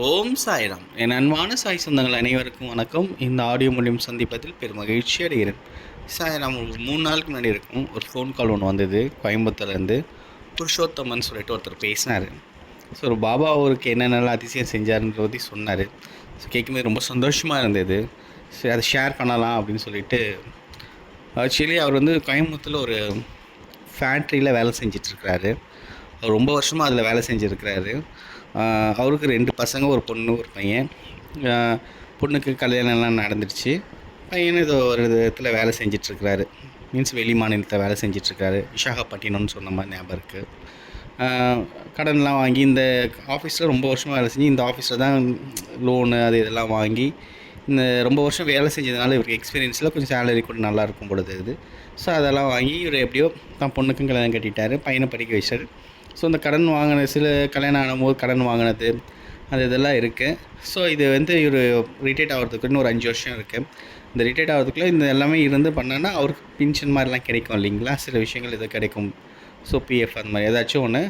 ஓம் சாய்ராம். என் அன்பான சாய் சொந்தங்கள் அனைவருக்கும் வணக்கம். இந்த ஆடியோ மூலியம் சந்திப்பதில் பெரும் மகிழ்ச்சி அடைகிறேன். சாய்ராம் ஒரு மூணு நாளுக்கு முன்னாடி இருக்கும் ஒரு ஃபோன் கால் ஒன்று வந்தது. கோயம்புத்தூர்லேருந்து புருஷோத்தமன் சொல்லிட்டு ஒருத்தர் பேசினார். ஸோ ஒரு பாபா அவருக்கு என்னென்னலாம் அதிசயம் செஞ்சாருன்ற பற்றி சொன்னார். ஸோ கேட்கும்போது ரொம்ப சந்தோஷமாக இருந்தது. சரி அதை ஷேர் பண்ணலாம் அப்படின்னு சொல்லிட்டு ஆக்சுவலி அவர் வந்து கோயம்புத்தூரில் ஒரு ஃபேக்ட்ரியில் வேலை செஞ்சிட்ருக்கிறாரு அவர் ரொம்ப வருஷமாக அதில் வேலை செஞ்சுருக்கிறாரு. அவருக்கு ரெண்டு பசங்க ஒரு பொண்ணு ஒரு பையன். பொண்ணுக்கு கல்யாணம்லாம் நடந்துடுச்சு. பையன் ஏதோ ஒரு விதத்தில் வேலை செஞ்சிட்ருக்கிறாரு. மீன்ஸ் வெளி மாநிலத்தில் வேலை செஞ்சிட்ருக்காரு விசாகப்பட்டினம்னு சொன்ன மாதிரி ஞாபகம் இருக்குது கடன்லாம் வாங்கி இந்த ஆஃபீஸில் ரொம்ப வருஷமாக வேலை செஞ்சு இந்த ஆஃபீஸில் தான் லோனு அது இதெல்லாம் வாங்கி இந்த ரொம்ப வருஷம் வேலை செஞ்சதுனால இவருக்கு எக்ஸ்பீரியன்ஸில் கொஞ்சம் சேலரி கூட நல்லா இருக்கும் பொழுது இது. ஸோ அதெல்லாம் வாங்கி இவர் எப்படியோ தான் பொண்ணுக்கும் கல்யாணம் கட்டிட்டார். பையனை படிக்க வச்சார். ஸோ இந்த கடன் வாங்கின சில கல்யாணம் ஆகும்போது கடன் வாங்கினது அது இதெல்லாம் இருக்குது ஸோ இது வந்து இவர் ரிட்டையர்ட் ஆகிறதுக்கு இன்னும் ஒரு அஞ்சு வருஷம் இருக்குது இந்த ரிட்டையர்ட் ஆகிறதுக்குள்ளே இந்த எல்லாமே இருந்து பண்ணோன்னா அவருக்கு பென்ஷன் மாதிரிலாம் கிடைக்கும் இல்லைங்களா? சில விஷயங்கள் இது கிடைக்கும். ஸோ பிஎஃப் அந்த மாதிரி ஏதாச்சும் ஒன்று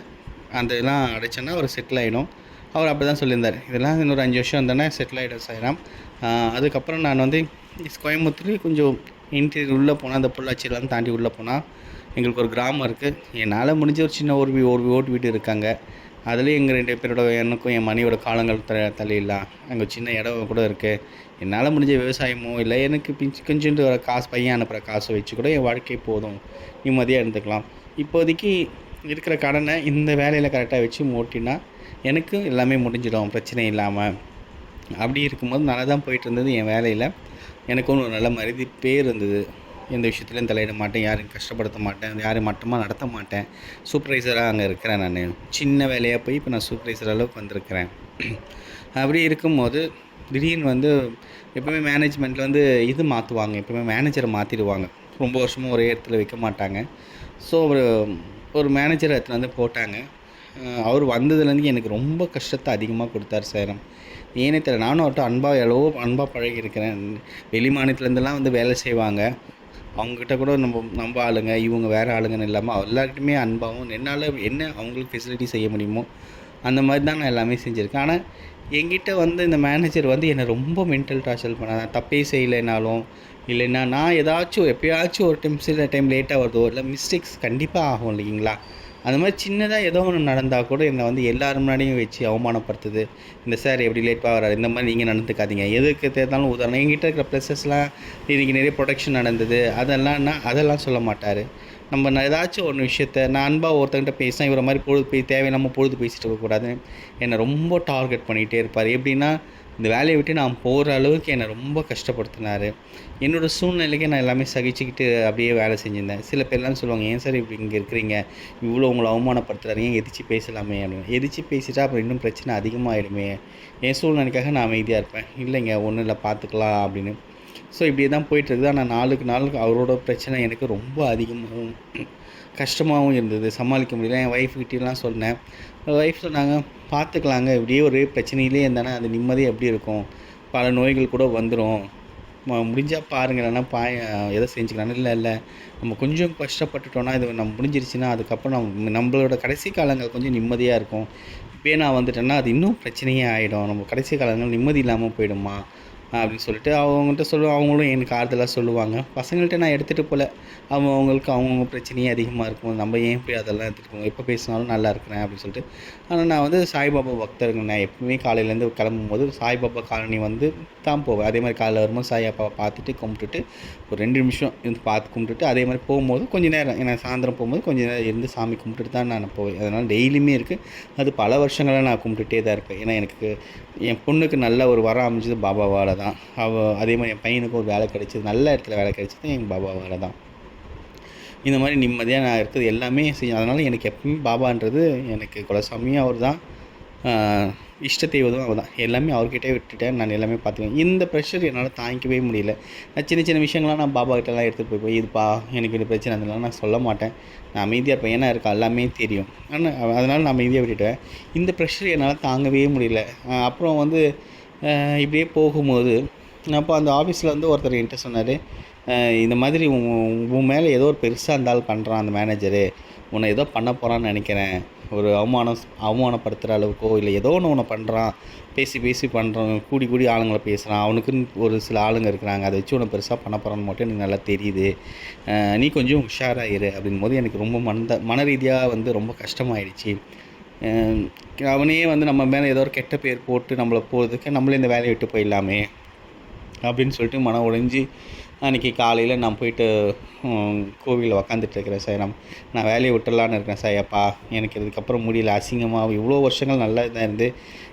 அந்த இதெல்லாம் அடைச்சோன்னா அவர் செட்டில் ஆகிடும் அவர் அப்படி தான் சொல்லியிருந்தார். இதெல்லாம் இன்னொரு அஞ்சு வருஷம் வந்தோன்னா செட்டில் ஆகிடும் சாயிராம் அதுக்கப்புறம் நான் வந்து கோயம்புத்தூர் கொஞ்சம் இன்டீரியர் உள்ளே போனால் அந்த பொள்ளாச்சியெல்லாம் தாண்டி உள்ளே போனால் எங்களுக்கு ஒரு கிராமம் இருக்குது என்னால் முடிஞ்ச ஒரு சின்ன ஒரு வீ ஒரு ஓட்டு வீடு இருக்காங்க. அதுலேயும் எங்கள் ரெண்டு பேரோட எனக்கும் என் மனைவியோட காலங்கள் த தள்ளிடலாம். அங்கே சின்ன இடம் கூட இருக்குது என்னால் முடிஞ்ச விவசாயமோ இல்லை எனக்கு பிஞ்சு கொஞ்சோண்டு வர காசு பையன் அனுப்புகிற காசை வச்சு கூட என் வாழ்க்கை போதும். நிம்மதியாக இருந்துக்கலாம். இப்போதைக்கு இருக்கிற கடனை இந்த வேலையில் கரெக்டாக வச்சு ஓட்டினா எனக்கு எல்லாமே முடிஞ்சிடும். பிரச்சனை இல்லாமல் அப்படி இருக்கும்போது நல்லா தான் போயிட்டு இருந்தது என் வேலையில். எனக்கும் ஒரு நல்ல மருதி பேர் இருந்தது. எந்த விஷயத்துலையும் தலையிட மாட்டேன் யாரையும் கஷ்டப்படுத்த மாட்டேன் யாரையும் மட்டமாக நடத்த மாட்டேன். சூப்பர்வைசராக அங்கே இருக்கிறேன் நான். சின்ன வேலையாக போய் இப்போ நான் சூப்பர்வைசர் அளவுக்கு வந்திருக்கிறேன். அப்படி இருக்கும்போது திடீர்னு வந்து எப்பவுமே மேனேஜ்மெண்ட்டில் வந்து இது மாற்றுவாங்க எப்பவுமே மேனேஜரை மாற்றிடுவாங்க ரொம்ப வருஷமும் ஒரே இடத்துல வைக்க மாட்டாங்க. ஸோ ஒரு ஒரு மேனேஜரை இடத்துல வந்து போட்டாங்க. அவர் வந்ததுலேருந்து எனக்கு ரொம்ப கஷ்டத்தை அதிகமாக கொடுத்தார் சேரம் ஏனே தெரியல நானும் அவர்கிட்ட அன்பாக எவ்வளோ அன்பாக பழகியிருக்கிறேன். வெளி மாநிலத்துலேருந்துலாம் வந்து வேலை செய்வாங்க. அவங்ககிட்ட கூட நம்ம நம்ம ஆளுங்க இவங்க வேறு ஆளுங்கன்னு இல்லாமல் எல்லாருக்கிட்டுமே அன்பாகவும் என்னால் என்ன அவங்களுக்கு ஃபெசிலிட்டி செய்ய முடியுமோ அந்த மாதிரி தான் நான் எல்லாமே செஞ்சுருக்கேன். ஆனால் என்கிட்ட வந்து இந்த மேனேஜர் வந்து என்னை ரொம்ப மென்டல் டார்ச்சர் பண்ணாங்க தப்பே செய்யலைனாலும் இல்லைன்னா நான் ஏதாச்சும் எப்பயாச்சும் ஒரு டைம் சில டைம் லேட்டாக வருதோ இல்லை மிஸ்டேக்ஸ் கண்டிப்பாக ஆகும் இல்லைங்களா? அந்த மாதிரி சின்னதாக ஏதோ ஒன்று நடந்தால் கூட என்னை வந்து எல்லார் முன்னாடியும் வச்சு அவமானப்படுத்துது. இந்த சார் எப்படி லேட்டாக வராரு? இந்த மாதிரி நீங்கள் நடந்துக்காதீங்க. எதுக்கு தேர்ந்தாலும் உதாரணம் எங்கிட்ட இருக்கிற ப்ளஸஸ்லாம் இன்றைக்கி நிறைய ப்ரொடக்ஷன் நடந்தது. அதெல்லாம்னா அதெல்லாம் சொல்ல மாட்டார். நம்ம நான் ஏதாச்சும் ஒன்று விஷயத்த நான் அன்பாக ஒருத்தங்கிட்ட பேசினா இவரை மாதிரி பொழுது போய் தேவையில்லாமல் பொழுது பேசிட்டு இருக்கக்கூடாது என்னை ரொம்ப டார்கெட் பண்ணிகிட்டே இருப்பார். எப்படின்னா இந்த வேலையை விட்டு நான் போகிற அளவுக்கு என்னை ரொம்ப கஷ்டப்படுத்தினார். என்னோடய சூழ்நிலைக்கு நான் எல்லாமே சகிச்சுக்கிட்டு அப்படியே வேலை செஞ்சிருந்தேன். சில பேர்லாம் சொல்லுவாங்க ஏன் சார் இப்படி இங்கே இருக்கிறீங்க? இவ்வளோ உங்களை அவமானப்படுத்துறாரு ஏன் எதிர்த்து பேசலாமே அப்படின்னு. எதிர்த்து பேசிட்டா அப்புறம் இன்னும் பிரச்சனை அதிகமாகிடுமே என் சூழ்நிலைக்காக நான் அமைதியாக இருப்பேன். இல்லைங்க ஒன்றும் இல்லை பார்த்துக்கலாம் அப்படின்னு. ஸோ இப்படியே தான் போயிட்டுருக்குது. ஆனால் நாளுக்கு நாளுக்கு அவரோட பிரச்சனை எனக்கு ரொம்ப அதிகமாகவும் கஷ்டமாகவும் இருந்தது. சமாளிக்க முடியல. என் ஒய்ஃப்கிட்டலாம் சொன்னேன் ஒய்ஃப் சொன்னாங்க பார்த்துக்கலாங்க. இப்படியே ஒரு பிரச்சனையிலே இருந்தானே அது நிம்மதி எப்படி இருக்கும்? பல நோய்கள் கூட வந்துடும் முடிஞ்சால் பாருங்க. பாய் பாய எதை செஞ்சுக்கலாம் இல்லை இல்லை. நம்ம கொஞ்சம் கஷ்டப்பட்டுட்டோன்னா இது நம்ம முடிஞ்சிருச்சுன்னா அதுக்கப்புறம் நம்ம நம்மளோட கடைசி காலங்கள் கொஞ்சம் நிம்மதியாக இருக்கும். இப்போயே நான் வந்துட்டேன்னா அது இன்னும் பிரச்சனையே ஆகிடும் நம்ம கடைசி காலங்கள் நிம்மதி இல்லாமல் போயிடுமா? அப்படின்னு சொல்லிட்டு அவங்கள்ட்ட சொல்லுவாங்க அவங்களும் எனக்கு ஆறுதலாக சொல்லுவாங்க. பசங்கள்கிட்ட நான் எடுத்துகிட்டு போகல அவங்க அவங்களுக்கு அவங்கவுங்க பிரச்சனையே அதிகமாக இருக்கும். நம்ம ஏன் போய் அதெல்லாம் எடுத்துகிட்டு போவோம்? எப்போ பேசினாலும் நல்லா இருக்கிறேன் அப்படின்னு சொல்லிட்டு. ஆனால் நான் வந்து சாய்பாபா பக்தருங்க. நான் எப்பவுமே காலையிலேருந்து கிளம்பும் போது சாய்பாபா காலனி வந்து தான் போவேன். அதே மாதிரி காலையில் வரும்போது சாய்பாபா பார்த்துட்டு கும்பிட்டுட்டு ஒரு ரெண்டு நிமிஷம் இருந்து பார்த்து கும்பிட்டுட்டு அதே மாதிரி போகும்போது கொஞ்சம் நேரம் ஏன்னா சாயந்தரம் போகும்போது கொஞ்சம் நேரம் இருந்து சாமி கும்பிட்டுட்டு தான் நான் போவேன். அதனால் டெய்லியுமே இருக்குது அது பல வருஷங்களாக நான் கும்பிட்டுட்டே தான் இருப்பேன். ஏன்னா எனக்கு என் பொண்ணுக்கு நல்ல ஒரு வரம் அமைஞ்சது பாபாவால் தான். அவ அதே மாதிரி என் பையனுக்கு ஒரு வேலை கிடைச்சது நல்ல இடத்துல வேலை கிடைச்சது எங்கள் பாபா வேறு தான். இந்த மாதிரி நிம்மதியாக நான் இருக்கிறது எல்லாமே செய்யும். அதனால் எனக்கு எப்பவுமே பாபான்றது எனக்கு குலசாமியும் அவர் தான். இஷ்ட தெய்வதும் அவர் தான். எல்லாமே அவர்கிட்டே விட்டுட்டேன். நான் எல்லாமே பார்த்துக்குவேன். இந்த ப்ரெஷர் என்னால் தாங்கிக்கவே முடியல. நான் சின்ன சின்ன விஷயங்கள்லாம் நான் பாபா கிட்டலாம் எடுத்துகிட்டு போய் போய் இதுப்பா எனக்கு இந்த பிரச்சனை அதெல்லாம் நான் சொல்ல மாட்டேன். நான் அமைதியாக இருப்பேன். ஏன்னா இருக்கா எல்லாமே தெரியும். ஆனால் அதனால் நான் அமைதியாக விட்டுட்டேன். இந்த ப்ரெஷர் என்னால் தாங்கவே முடியல. அப்புறம் வந்து இப்படியே போகும்போது அப்போ அந்த ஆஃபீஸில் வந்து ஒருத்தர் என்கிட்ட சொன்னார் இந்த மாதிரி உன் உன் மேலே ஏதோ ஒரு பெருசாக இருந்தாலும் பண்ணுறான் அந்த மேனேஜரு உன்னை ஏதோ பண்ண போகிறான்னு நினைக்கிறேன். ஒரு அவமானம் அவமானப்படுத்துகிற அளவுக்கோ இல்லை ஏதோ ஒன்று ஒன்று பண்ணுறான் பேசி பேசி பண்ணுறான் கூடி கூடி ஆளுங்களை பேசுகிறான் அவனுக்குன்னு ஒரு சில ஆளுங்க இருக்கிறாங்க. அதை வச்சு உன்னை பெருசாக பண்ண போகிறான்னு மட்டும் எனக்கு நல்லா தெரியுது. நீ கொஞ்சம் உஷாராக இரு. அப்படின் போது எனக்கு ரொம்ப மன மன ரீதியாக வந்து ரொம்ப கஷ்டமாயிடுச்சு. அவனே வந்து நம்ம மேலே ஏதோ ஒரு கெட்ட பேர் போட்டு நம்மளை போகிறதுக்கு நம்மளே இந்த வேலையை விட்டு போயிடலாமே அப்படின்னு சொல்லிட்டு மனம் உடைஞ்சி அன்றைக்கி காலையில் நான் போயிட்டு கோவிலில் உக்காந்துட்டு இருக்கிறேன் சார். நான் நான் வேலையை விட்டுடலான்னு இருக்கேன் சார். அப்பா எனக்கு இதுக்கப்புறம் முடியல. அசிங்கமாக இவ்வளோ வருஷங்கள் நல்லா தான் இருந்து.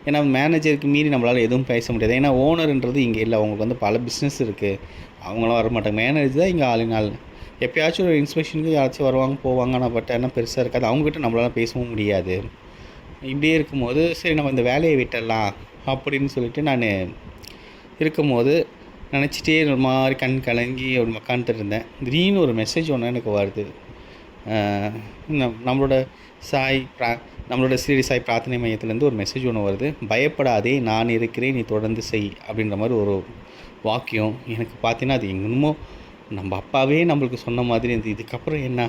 ஏன்னா மேனேஜருக்கு மீறி நம்மளால் எதுவும் பேச முடியாது. ஏன்னா ஓனர்ன்றது இங்கே இல்லை. அவங்களுக்கு வந்து பல பிஸ்னஸ் இருக்குது அவங்களாம் வரமாட்டாங்க. மேனேஜர் தான் இங்கே ஆளுநாள் எப்பயாச்சும் ஒரு இன்ஸ்பெக்ஷனுக்கு யாராச்சும் வருவாங்க போவாங்க. ஆனால் பட் என்ன பெருசாக இருக்காது. அவங்ககிட்ட நம்மளால பேசவும் முடியாது. இப்படியே இருக்கும்போது சரி நம்ம இந்த வேலையை விட்டுடலாம் அப்படின்னு சொல்லிட்டு நான் இருக்கும்போது நினச்சிட்டே ஒரு மாதிரி கண் கலங்கி ஒரு உட்காந்துட்டு இருந்தேன் திடீர்னு ஒரு மெசேஜ் ஒன்று எனக்கு வருது. நம் நம்மளோட சாய் பிரா நம்மளோட ஸ்ரீ சாய் பிரார்த்தனை மையத்துலேருந்து ஒரு மெசேஜ் ஒன்று வருது. பயப்படாதே நான் இருக்கிறேன் நீ தொடர்ந்து செய் அப்படின்ற மாதிரி ஒரு வாக்கியம் எனக்கு பார்த்தீங்கன்னா அது எங்கேனுமோ நம்ம அப்பாவே நம்மளுக்கு சொன்ன மாதிரி இருந்தது. இதுக்கப்புறம் என்ன?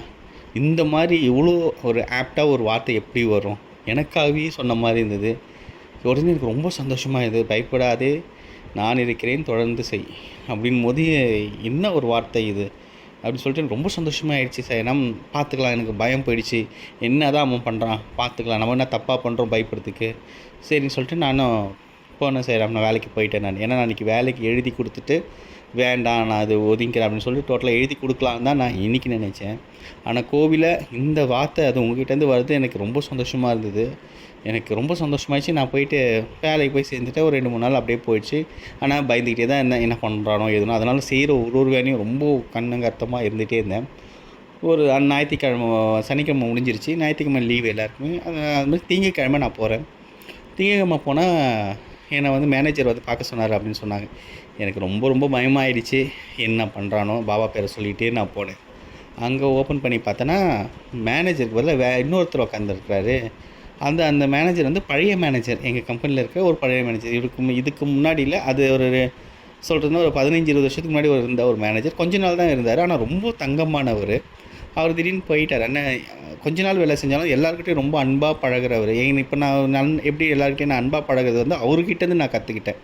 இந்த மாதிரி இவ்வளோ ஒரு ஆப்டாக ஒரு வார்த்தை எப்படி வரும்? எனக்காகவே சொன்ன மாதிரி இருந்தது. உடனே எனக்கு ரொம்ப சந்தோஷமாக இருந்தது பயப்படாதே நான் இருக்கிறேன் தொடர்ந்து செய். அப்படின் போது என்ன ஒரு வார்த்தை இது? அப்படின்னு சொல்லிட்டு எனக்கு ரொம்ப சந்தோஷமாக ஆயிடுச்சு சார். நம்ம பார்த்துக்கலாம் எனக்கு பயம் போயிடுச்சு. என்ன தான் அவன் பண்ணுறான் பார்த்துக்கலாம். நம்ம என்ன தப்பாக பண்ணுறோம் பயப்படுறதுக்கு? சரின்னு சொல்லிட்டு நானும் போனேன் சார் நான் வேலைக்கு போயிட்டேன் நான். ஏன்னா நான் அன்றைக்கி வேலைக்கு எழுதி கொடுத்துட்டு வேண்டாம் நான் அது ஒதுங்கிறேன் அப்படின்னு சொல்லிட்டு டோட்டலாக எழுதி கொடுக்கலாம் தான் நான் இன்றைக்கி நினச்சேன். ஆனால் கோவிலில் இந்த வார்த்தை அது உங்ககிட்டேருந்து வருது. எனக்கு ரொம்ப சந்தோஷமாக இருந்தது. எனக்கு ரொம்ப சந்தோஷமாயிடுச்சு. நான் போயிட்டு வேலைக்கு போய் சேர்ந்துட்டு ஒரு ரெண்டு மூணு நாள் அப்படியே போயிடுச்சு. ஆனால் பயந்துக்கிட்டே தான் என்ன என்ன பண்ணுறானோ எதுனோ. அதனால் செய்கிற ஒரு ஒரு வேலையும் ரொம்ப கண்ணுங்கர்த்தமாக இருந்துகிட்டே இருந்தேன். ஒரு ஞாயிற்றுக்கிழமை சனிக்கிழமை முடிஞ்சிருச்சு. ஞாயிற்றுக்கிழமை லீவ் எல்லாருக்குமே. அது அது மாதிரி திங்கக்கிழமை நான் போகிறேன் திங்கக்கிழமை போனால் என்னை வந்து மேனேஜர் வந்து பார்க்க சொன்னார் அப்படின்னு சொன்னாங்க. எனக்கு ரொம்ப ரொம்ப பயமாயிடுச்சு. என்ன பண்ணுறானோ பாபா பேரை சொல்லிகிட்டே நான் போனேன். அங்கே ஓப்பன் பண்ணி பார்த்தேன்னா மேனேஜருக்கு பதிலாக வே இன்னொருத்தர் உட்காந்துருக்கிறாரு அந்த அந்த மேனேஜர் வந்து பழைய மேனேஜர் எங்கள் கம்பெனியில் இருக்க ஒரு பழைய மேனேஜர் இதுக்கு மு- இதுக்கு முன்னாடியில் அது ஒரு சொல்கிறதுனா ஒரு பதினஞ்சு இருபது வருஷத்துக்கு முன்னாடி ஒரு இருந்த ஒரு மேனேஜர் கொஞ்ச நாள் தான் இருந்தார். ஆனால் ரொம்ப தங்கமானவர். அவர் திடீர்னு போயிட்டார். என்ன கொஞ்ச நாள் வேலை செஞ்சாலும் எல்லாருக்கிட்டையும் ரொம்ப அன்பாக பழகுறவர். ஏன் இப்போ நான் நன் எப்படி எல்லாருக்கிட்டையும் நான் அன்பாக பழகுறது வந்து அவர்கிட்டேருந்து நான் கற்றுக்கிட்டேன்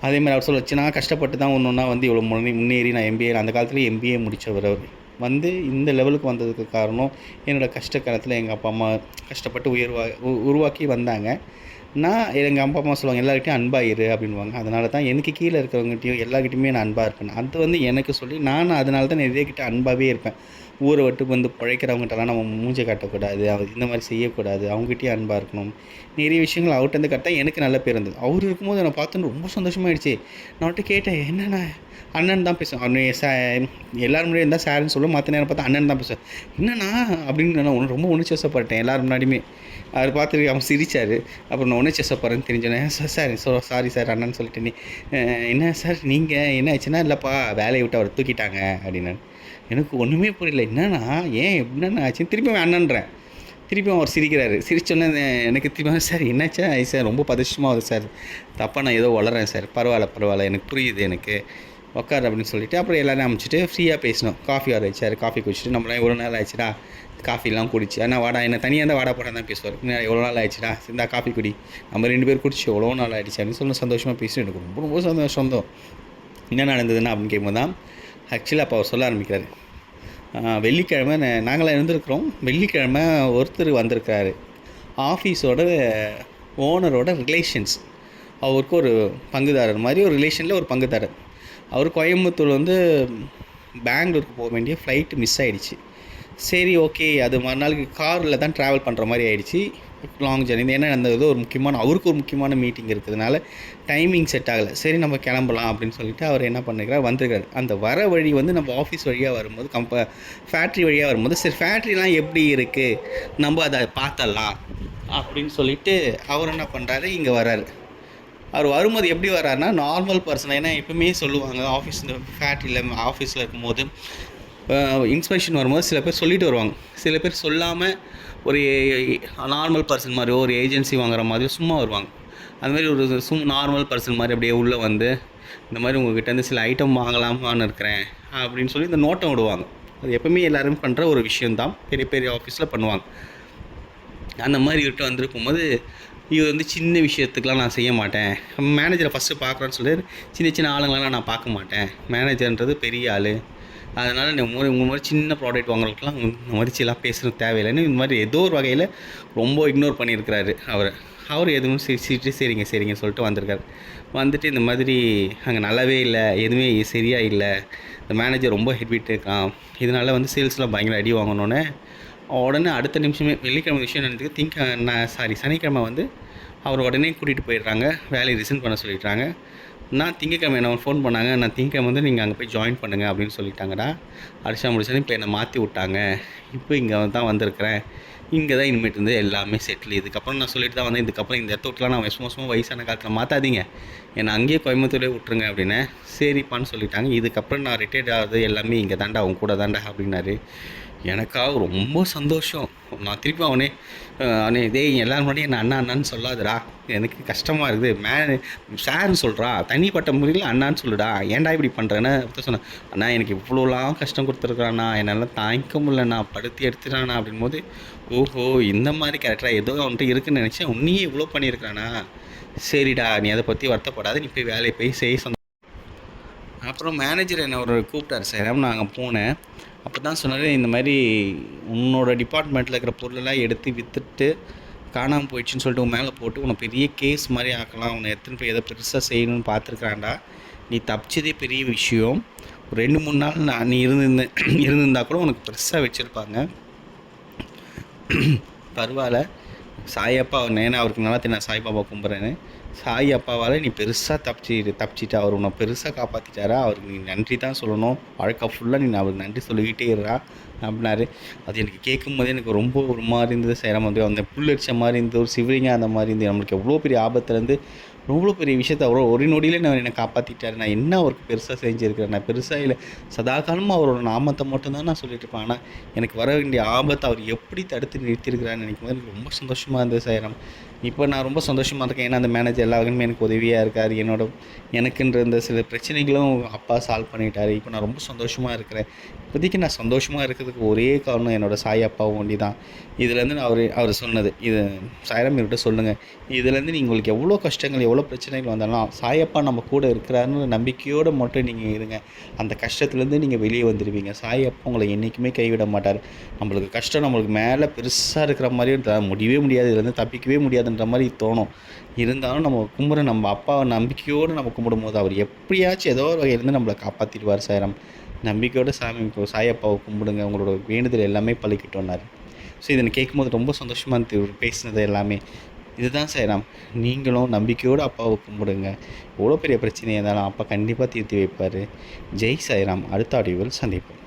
அதே மாதிரி அவர் சொல்ல நான் கஷ்டப்பட்டு தான் ஒன்று ஒன்றா வந்து இவ்வளோ முன்னே முன்னேறி நான் எம்பிஏ அந்த காலத்தில் எம்பிஏ முடித்தவர் அவர். வந்து இந்த லெவலுக்கு வந்ததுக்கு காரணம் என்னோடய கஷ்ட காலத்தில் எங்கள் அப்பா அம்மா கஷ்டப்பட்டு உயர்வா உ- உருவாக்கி வந்தாங்க. நான் எங்கள் அப்பா அம்மா சொல்லுவாங்க எல்லாருக்கிட்டையும் அன்பாக இரு அப்படின்வாங்க அதனால தான் எனக்கு கீழே இருக்கிறவங்ககிட்டையும் எல்லாருக்கிட்டையுமே நான் அன்பாக இருப்பேன். அது வந்து எனக்கு சொல்லி நான் அதனால தான் நிறைய கிட்ட அன்பாகவே இருப்பேன். ஊரை விட்டு வந்து பிழைக்கிறவங்ககிட்டலாம் நம்ம மூஞ்சை காட்டக்கூடாது. அவர் இந்த மாதிரி செய்யக்கூடாது. அவங்ககிட்டயும் அன்பாக இருக்கணும். நிறைய விஷயங்கள் அவர்கிட்ட இருந்து கரெக்டாக எனக்கு நல்ல பேர் இருந்தது அவர் இருக்கும்போது நான் பார்த்துன்னு ரொம்ப சந்தோஷமாயிடுச்சு. நான் அவர்கிட்ட கேட்டேன் என்னண்ணா? அண்ணன் தான் பேசுவேன். அவனு சா எல்லோரும் முன்னாடி இருந்தால் சார்னு சொல்லுவோம் மற்ற நேரம் பார்த்தா அண்ணன் தான் பேசுவேன் என்னண்ணா? அப்படின்னு நான் ரொம்ப உணர்ச்சி வசப்பட்டேன் எல்லோரும் முன்னாடியுமே. அவர் பார்த்துட்டு அவன் சிரிச்சார். அப்புறம் நான் ஒன்றே செஸ் போகிறேன்னு தெரிஞ்சோன்னே sir sir so sorry sir அண்ணான்னு சொல்லிட்டு நீ என்ன சார் நீங்கள் என்ன ஆச்சுன்னா இல்லைப்பா வேலையை விட்டு அவர் தூக்கிட்டாங்க அப்படின்னு. எனக்கு ஒன்றுமே புரியல என்னன்னா ஏன் என்னென்ன ஆச்சுன்னு? திருப்பி அண்ணன்றேன். திருப்பியும் அவர் சிரிக்கிறாரு. சிரிச்சோன்னே எனக்கு திருப்பி சார் என்னாச்சா? ஐ சார் ரொம்ப பதஷ்டமாக வருது சார். தப்பாக நான் ஏதோ வளரேன் சார். பரவாயில்ல பரவாயில்ல எனக்கு புரியுது எனக்கு உட்கார் அப்படின்னு சொல்லிட்டு அப்புறம் எல்லாரும் அமைச்சிட்டு ஃப்ரீயாக பேசினோம். காஃபி வர வச்சார். காஃபி குடிச்சிட்டு நம்மளாம் எவ்வளோ நாள் ஆயிடுச்சுடா. காஃபிலாம் குடிச்சு ஆனால் வாடா என்ன தனியாக இருந்தால் வாடா போடா தான் பேசுவார். இவ்வளோ எவ்வளோ நாள் ஆயிடுச்சுடா? இந்த காஃபி குடி. நம்ம ரெண்டு பேர் குடிச்சு எவ்வளோ நாள் ஆயிடுச்சு அப்படின்னு சொல்லி சந்தோஷமாக பேசிட்டு எனக்கு ரொம்ப ரொம்ப சந்தோஷம் சொந்தம் என்ன நடந்ததுன்னா அப்படின்னு கேட்கும்போது தான் ஆக்சுவலாக அப்போ அவர் சொல்ல ஆரம்பிக்கிறாரு. வெள்ளிக்கிழமை நாங்களாம் இருந்திருக்கிறோம். வெள்ளிக்கிழமை ஒருத்தர் வந்திருக்காரு ஆஃபீஸோட ஓனரோட ரிலேஷன்ஸ் அவருக்கு ஒரு பங்குதாரர் மாதிரி ஒரு ரிலேஷனில் ஒரு பங்குதாரர். அவர் கோயம்புத்தூர் வந்து பெங்களூருக்கு போக வேண்டிய ஃப்ளைட்டு மிஸ் ஆகிடுச்சு சரி ஓகே அது மறுநாளுக்கு காரில் தான் ட்ராவல் பண்ணுற மாதிரி ஆகிடுச்சி லாங் ஜர்னி ஏன்னா அந்த இது ஒரு முக்கியமான அவருக்கு ஒரு முக்கியமான மீட்டிங் இருக்கிறதுனால டைமிங் செட் ஆகலை. சரி நம்ம கிளம்பலாம் அப்படின்னு சொல்லிட்டு அவர் என்ன பண்ணிருக்கார் வந்திருக்காரு அந்த வர வழி வந்து நம்ம ஆஃபீஸ் வழியாக வரும்போது கம்ப ஃபேக்ட்ரி வழியாக வரும்போது சரி ஃபேக்ட்ரிலாம் எப்படி இருக்குது நம்ம அதை பார்த்தலாம் அப்படின்னு சொல்லிட்டு அவர் என்ன பண்ணுறாரு இங்கே வராரு அவர் வரும்போது எப்படி வராருன்னா நார்மல் பர்சன் ஏன்னா எப்பவுமே சொல்லுவாங்க ஆஃபீஸ் இந்த ஃபேக்ட்ரியில் ஆஃபீஸில் இருக்கும்போது. இன்ஸ்பெக்ஷன் வரும்போது சில பேர் சொல்லிட்டு வருவாங்க. சில பேர் சொல்லாமல் ஒரு நார்மல் பர்சன் மாதிரி ஒரு ஏஜென்சி வாங்குற மாதிரி சும்மா வருவாங்க. அது மாதிரி ஒரு சும் நார்மல் பர்சன் மாதிரி அப்படியே உள்ளே வந்து இந்த மாதிரி உங்ககிட்டேருந்து சில ஐட்டம் வாங்கலாமான்னு இருக்கிறேன் அப்படின்னு சொல்லி இந்த நோட்டம் விடுவாங்க. அது எப்பவுமே எல்லோரும் பண்ணுற ஒரு விஷயந்தான் பெரிய பெரிய ஆஃபீஸில் பண்ணுவாங்க. அந்த மாதிரி விட்டு வந்திருக்கும் போது இது வந்து சின்ன விஷயத்துக்கெலாம் நான் செய்ய மாட்டேன். மேனேஜரை ஃபஸ்ட்டு பார்க்குறேன்னு சொல்லி சின்ன சின்ன ஆளுங்களெலாம் நான் பார்க்க மாட்டேன். மேனேஜர்ன்றது பெரிய ஆள். அதனால் இந்த மாதிரி உங்கள் மாதிரி சின்ன ப்ராடக்ட் வாங்குறதுக்குலாம் இந்த மதிச்செல்லாம் பேசுகிறது தேவையில்லைன்னு இந்த மாதிரி ஏதோ ஒரு வகையில் ரொம்ப இக்னோர் பண்ணியிருக்கிறாரு அவர். அவர் எதுவும் சரி சரிங்க சரிங்க சொல்லிட்டு வந்திருக்காரு. வந்துட்டு இந்த மாதிரி அங்கே நல்லாவே இல்லை எதுவுமே சரியாக இல்லை. இந்த மேனேஜர் ரொம்ப ஹெட்விட் இருக்கான். இதனால வந்து சேல்ஸ்லாம் பயங்கர அடி வாங்கணுன்னே உடனே அடுத்த நிமிஷமே வெள்ளிக்கிழமை விஷயம் நடந்துக்கு திங்க நான் சாரி சனிக்கிழமை வந்து அவர் உடனே கூட்டிகிட்டு போயிடுறாங்க வேலையை ரிசைன் பண்ண சொல்லிடுறாங்க. நான் திங்கக்கிழமை என்ன ஃபோன் பண்ணாங்க நான் திங்கக்கிழமை வந்து நீங்கள் அங்கே போய் ஜாயின் பண்ணுங்கள் அப்படின்னு சொல்லிட்டாங்கடா. அடிச்சா முடிச்சாலும் இப்போ என்னை மாற்றி விட்டாங்க. இப்போ இங்கே தான் வந்திருக்கிறேன். இங்கே தான் இனிமேட்டு இருந்து எல்லாமே செட்டில் இதுக்கப்புறம் நான் சொல்லிட்டு தான் வந்தேன். இதுக்கப்புறம் இந்த இடத்த விட்டுலாம் நான் சும்மா சும்மா வயசான காலத்தில் மாற்றாதீங்க என்னை அங்கேயே கோயம்புத்தூரே விட்ருங்க அப்படின்னு. சரிப்பான்னு சொல்லிட்டாங்க. இதுக்கப்புறம் நான் ரிட்டையர்ட் ஆகுது எல்லாமே இங்கே தாண்டா அவங்க கூட தாண்டா அப்படின்னாரு. எனக்காக ரொம்ப சந்தோஷம். நான் திருப்பி அவனே அவனே இதே எல்லோரும் முன்னாடியும் என்ன அண்ணா அண்ணான்னு சொல்லாதடா. எனக்கு கஷ்டமாக இருக்குது. மே சார்னு சொல்கிறா தனிப்பட்ட முறையில் அண்ணான்னு சொல்லுடா. ஏன்டா இப்படி பண்ணுறேன்னு அப்படி சொன்னேன் அண்ணா எனக்கு இவ்வளோலாம் கஷ்டம் கொடுத்துருக்குறாண்ணா. என்னால் தாங்கிக்க முடியலண்ணா. படுத்தி எடுத்துட்டானா அப்படின்போது ஓஹோ இந்த மாதிரி கேரக்டராக ஏதோ அவன்கிட்ட இருக்குன்னு நினச்சேன். உன்னையே இவ்வளோ பண்ணியிருக்கானா சரிடா. நீ அதை பற்றி வருத்தப்படாத. நீ போய் வேலையை போய் செய்ய சொன்ன அப்புறம் மேனேஜர் என்னை ஒரு கூப்பிட்டார் சார் நான் அங்கே போனேன். அப்போ தான் சொன்னார் இந்த மாதிரி உன்னோட டிபார்ட்மெண்ட்டில் இருக்கிற பொருளெல்லாம் எடுத்து விற்றுட்டு காணாமல் போயிடுச்சுன்னு சொல்லிட்டு உன் மேலே போட்டு உன்னை பெரிய கேஸ் மாதிரி ஆக்கலாம் உன்னை எத்தனை போய் எதை பெருசாக செய்யணும்னு பார்த்துருக்காண்டா நீ தப்பிச்சதே பெரிய விஷயம். ஒரு ரெண்டு மூணு நாள் நான் நீ இருந்திருந்த இருந்திருந்தா கூட உனக்கு பெருசாக வச்சுருப்பாங்க. பரவாயில்ல. சாய் அப்பா ஏன்னா அவருக்கு நல்லா தெரியும் நான் சாய்பாபா கும்பிட்றேன்னு சாய் அப்பாவால் நீ பெருசாக தப்பிச்சு தப்பிச்சிட்ட அவர் உன்னை பெருசாக காப்பாற்றிட்டாரா அவருக்கு நீ நன்றி தான் சொல்லணும். வாழ்க்கை ஃபுல்லாக நீ அவருக்கு நன்றி சொல்லிக்கிட்டே இருறா அப்படின்னாரு. அது எனக்கு கேட்கும் போதே எனக்கு ரொம்ப ஒரு மாதிரி இருந்தது. செய்கிற மாதிரி அந்த புல்லடிச்ச மாதிரி இருந்தது ஒரு சிவரிங்க அந்த மாதிரி இருந்தது. நம்மளுக்கு எவ்வளோ பெரிய ஆபத்துலேருந்து அவ்வளோ பெரிய விஷயத்த அவ்வளோ ஒரு நொடியிலே நான் என்னை காப்பாற்றிட்டார் நான் என்ன அவருக்கு பெருசாக செஞ்சுருக்கிறேன்? நான் பெருசாக இல்லை. சதா காலமாக அவரோட நாமத்தை மட்டும்தான் நான் சொல்லிட்டு இருப்பேன். ஆனால் எனக்கு வர வேண்டிய ஆபத்தை அவர் எப்படி தடுத்து நிறுத்தியிருக்கிறான்னு நினைக்கும் போது எனக்கு ரொம்ப சந்தோஷமாக இருந்தது சார். இப்போ நான் ரொம்ப சந்தோஷமாக இருக்கேன். ஏன்னா அந்த மேனேஜர் எல்லா எனக்கு உதவியாக இருக்கார். என்னோட எனக்குன்ற இந்த சில பிரச்சனைகளும் அப்பா சால்வ் பண்ணிட்டார். இப்போ நான் ரொம்ப சந்தோஷமாக இருக்கிறேன். இப்போதைக்கு நான் சந்தோஷமாக இருக்கிறதுக்கு ஒரே காரணம் என்னோட சாய் அப்பாவும் ஒண்டி தான். இதுலேருந்து நான் அவர் அவர் சொன்னது. இது சாயரம் இவர்கிட்ட சொல்லுங்கள் இதுலேருந்து நீங்கள் உங்களுக்கு எவ்வளோ கஷ்டங்கள் எவ்வளோ பிரச்சனைகள் வந்தாலும் சாயப்பா நம்ம கூட இருக்கிறாருன்னு நம்பிக்கையோடு மட்டும் நீங்கள் இருங்க. அந்த கஷ்டத்துலேருந்து நீங்கள் வெளியே வந்துடுவீங்க சாயப்பா உங்களை என்றைக்குமே கைவிட மாட்டார். நம்மளுக்கு கஷ்டம் நம்மளுக்கு மேலே பெருசாக இருக்கிற மாதிரியும் முடியவே முடியாது. இதுலேருந்து தப்பிக்கவே முடியாது. முடியாதுன்ற மாதிரி தோணும். இருந்தாலும் நம்ம கும்பிட்ற நம்ம அப்பாவை நம்பிக்கையோடு நம்ம கும்பிடும்போது அவர் எப்படியாச்சும் ஏதோ ஒரு வகையிலேருந்து நம்மளை காப்பாற்றிடுவார் சார் நம்பிக்கையோடு சாமி இப்போ சாயப்பாவை கும்பிடுங்க உங்களோட வேண்டுதல் எல்லாமே பழிக்கிட்டோன்னாரு ஸோ இதை கேட்கும்போது ரொம்ப சந்தோஷமாக இருந்து இவர் பேசினது எல்லாமே. இதுதான் செய்யலாம் நீங்களும் நம்பிக்கையோடு அப்பாவை கும்பிடுங்க. எவ்வளோ பெரிய பிரச்சனை இருந்தாலும் அப்பா கண்டிப்பாக தீர்த்து வைப்பார். ஜெய் சாய்ராம். அடுத்த ஆடியோவில் சந்திப்போம்.